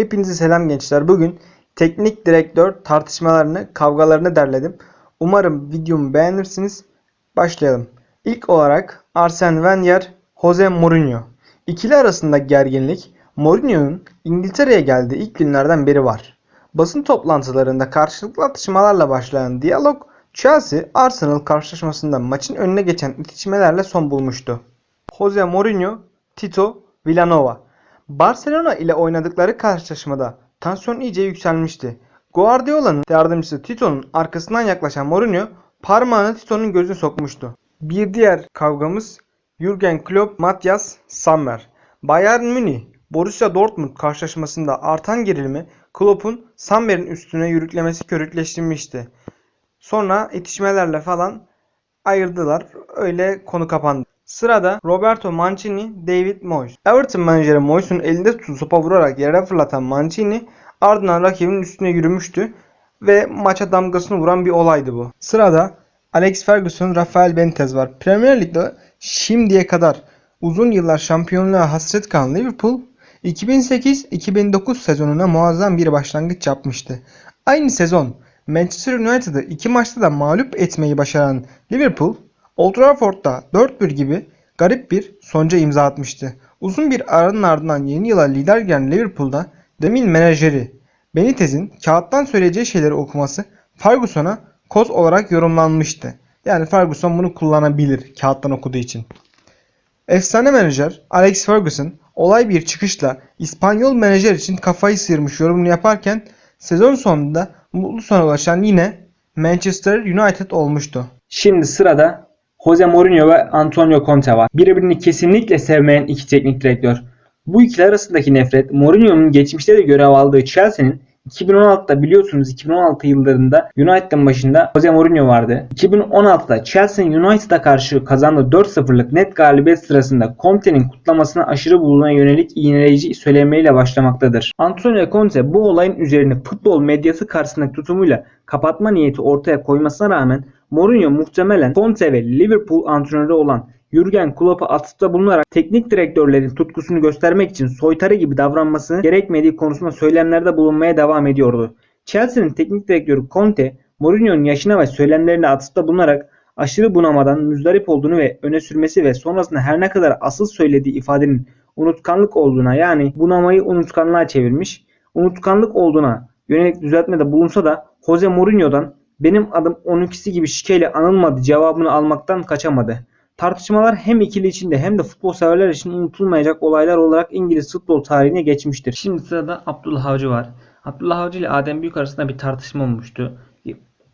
Hepinize selam gençler. Bugün teknik direktör tartışmalarını, kavgalarını derledim. Umarım videomu beğenirsiniz. Başlayalım. İlk olarak Arsene Wenger, Jose Mourinho. İkili arasında gerginlik Mourinho'nun İngiltere'ye geldiği ilk günlerden beri var. Basın toplantılarında karşılıklı atışmalarla başlayan diyalog Chelsea Arsenal karşılaşmasında maçın önüne geçen itişmelerle son bulmuştu. Jose Mourinho, Tito Villanova. Barcelona ile oynadıkları karşılaşmada tansiyon iyice yükselmişti. Guardiola'nın yardımcısı Tito'nun arkasından yaklaşan Mourinho parmağını Tito'nun gözüne sokmuştu. Bir diğer kavgamız Jurgen Klopp, Matthias Sammer. Bayern Münih, Borussia Dortmund karşılaşmasında artan gerilimi Klopp'un Sammer'in üstüne yürüklemesi körükleştirmişti. Sonra itişmelerle falan ayırdılar. Öyle konu kapandı. Sırada Roberto Mancini, David Moyes. Everton menajeri Moyes'un elinde tutup sopa vurarak yere fırlatan Mancini ardından rakibinin üstüne yürümüştü ve maça damgasını vuran bir olaydı bu. Sırada Alex Ferguson, Rafael Benitez var. Premier Lig'de şimdiye kadar uzun yıllar şampiyonluğa hasret kalan Liverpool 2008-2009 sezonuna muazzam bir başlangıç yapmıştı. Aynı sezon Manchester United'ı iki maçta da mağlup etmeyi başaran Liverpool, Old Trafford'da 4-1 gibi garip bir sonuca imza atmıştı. Uzun bir aranın ardından yeni yıla lider gelen Liverpool'da demin menajeri Benitez'in kağıttan söyleyeceği şeyleri okuması Ferguson'a koz olarak yorumlanmıştı. Yani Ferguson bunu kullanabilir kağıttan okuduğu için. Efsane menajer Alex Ferguson olay bir çıkışla İspanyol menajer için kafayı sıyırmış yorumunu yaparken sezon sonunda mutlu sona ulaşan yine Manchester United olmuştu. Şimdi sırada Jose Mourinho ve Antonio Conte var. Birbirini kesinlikle sevmeyen iki teknik direktör. Bu ikili arasındaki nefret Mourinho'nun geçmişte de görev aldığı Chelsea'nin 2016'da biliyorsunuz 2016 yıllarında United'ın başında Jose Mourinho vardı. 2016'da Chelsea'nin United'a karşı kazandığı 4-0'lık net galibiyet sırasında Conte'nin kutlamasına aşırı buluna yönelik iğneleyici söylemeyle başlamaktadır. Antonio Conte bu olayın üzerine futbol medyası karşısındaki tutumuyla kapatma niyeti ortaya koymasına rağmen Mourinho muhtemelen Conte ve Liverpool antrenörü olan Jurgen Klopp'a atıfta bulunarak teknik direktörlerin tutkusunu göstermek için soytarı gibi davranması gerekmediği konusunda söylemlerde bulunmaya devam ediyordu. Chelsea'nin teknik direktörü Conte, Mourinho'nun yaşına ve söylemlerine atıfta bulunarak aşırı bunamadan müzdarip olduğunu ve öne sürmesi ve sonrasında her ne kadar asıl söylediği ifadenin unutkanlık olduğuna yani bunamayı unutkanlığa çevirmiş, unutkanlık olduğuna yönelik düzeltmede bulunsa da Jose Mourinho'dan benim adım 12'si gibi şikeyle anılmadı cevabını almaktan kaçamadı. Tartışmalar hem ikili içinde hem de futbol severler için unutulmayacak olaylar olarak İngiliz futbol tarihine geçmiştir. Şimdi sırada Abdullah Avcı var. Abdullah Avcı ile Adem Büyük arasında bir tartışma olmuştu.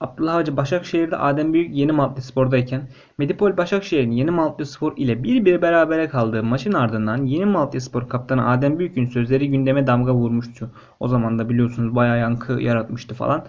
Abdullah Avcı Başakşehir'de Adem Büyük Yeni Malatya Spor'dayken Medipol Başakşehir'in Yeni Malatya Spor ile bir bir berabere kaldığı maçın ardından Yeni Malatya Spor kaptanı Adem Büyük'ün sözleri gündeme damga vurmuştu. O zaman da biliyorsunuz bayağı yankı yaratmıştı falan.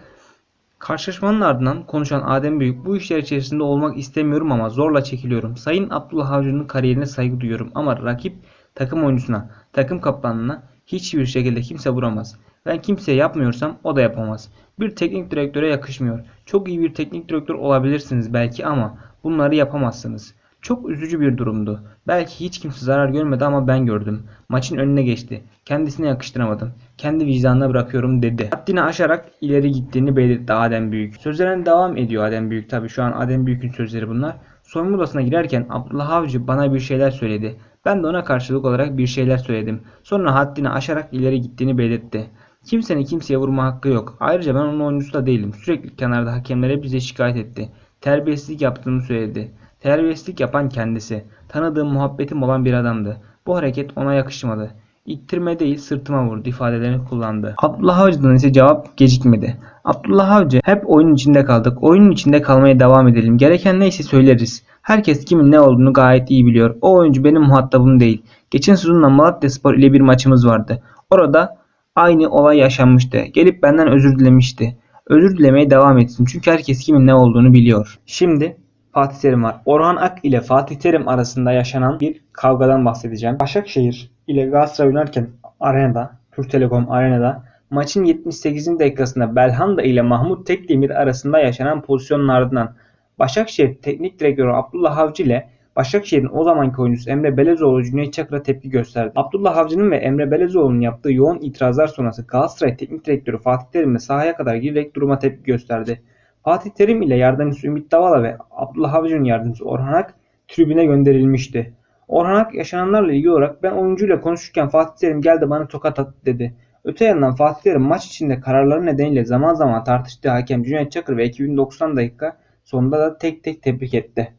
Karşılaşmanın ardından konuşan Adem Büyük bu işler içerisinde olmak istemiyorum ama zorla çekiliyorum. Sayın Abdullah Avcı'nın kariyerine saygı duyuyorum ama rakip takım oyuncusuna, takım kaptanına hiçbir şekilde kimse vuramaz. Ben kimseye yapmıyorsam o da yapamaz. Bir teknik direktöre yakışmıyor. Çok iyi bir teknik direktör olabilirsiniz belki ama bunları yapamazsınız. Çok üzücü bir durumdu. Belki hiç kimse zarar görmedi ama ben gördüm. Maçın önüne geçti. Kendisine yakıştıramadım. Kendi vicdanına bırakıyorum dedi. Haddini aşarak ileri gittiğini belirtti Adem Büyük. Sözlerine devam ediyor Adem Büyük. Tabi şu an Adem Büyük'ün sözleri bunlar. Soyunma odasına girerken Abdullah Avcı bana bir şeyler söyledi. Ben de ona karşılık olarak bir şeyler söyledim. Sonra haddini aşarak ileri gittiğini belirtti. Kimsenin kimseye vurma hakkı yok. Ayrıca ben onun oyuncusu da değilim. Sürekli kenarda hakemlere bize şikayet etti. Terbiyesizlik yaptığını söyledi. Terbiyesizlik yapan kendisi. Tanıdığım muhabbetim olan bir adamdı. Bu hareket ona yakışmadı. İttirme değil sırtıma vurdu ifadelerini kullandı. Abdullah Avcı'dan ise cevap gecikmedi. Abdullah Avcı hep oyunun içinde kaldık. Oyunun içinde kalmaya devam edelim. Gereken neyse söyleriz. Herkes kimin ne olduğunu gayet iyi biliyor. O oyuncu benim muhatabım değil. Geçen sezonda Malatya Spor ile bir maçımız vardı. Orada aynı olay yaşanmıştı. Gelip benden özür dilemişti. Özür dilemeye devam etsin. Çünkü herkes kimin ne olduğunu biliyor. Şimdi Fatih Terim var. Orhan Ak ile Fatih Terim arasında yaşanan bir kavgadan bahsedeceğim. Başakşehir ile Galatasaray oynarken arenada, Türk Telekom arenada maçın 78. dakikasında Belhanda ile Mahmut Tekdemir arasında yaşanan pozisyonun ardından Başakşehir Teknik Direktörü Abdullah Avcı ile Başakşehir'in o zamanki oyuncusu Emre Belezoğlu Cüneyt Çakır'a tepki gösterdi. Abdullah Avcı'nın ve Emre Belezoğlu'nun yaptığı yoğun itirazlar sonrası Galatasaray Teknik Direktörü Fatih Terim sahaya kadar girerek duruma tepki gösterdi. Fatih Terim ile yardımcısı Ümit Davala ve Abdullah Avcı'nın yardımcısı Orhan Ak tribüne gönderilmişti. Orhan Ak yaşananlarla ilgili olarak ben oyuncuyla konuşurken Fatih Terim geldi bana tokat attı dedi. Öte yandan Fatih Terim maç içinde kararları nedeniyle zaman zaman tartıştığı hakem Cüneyt Çakır ve ekibini 90 dakika sonunda da tek tek tebrik etti.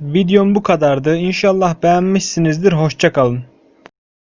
Videom bu kadardı. İnşallah beğenmişsinizdir. Hoşça kalın.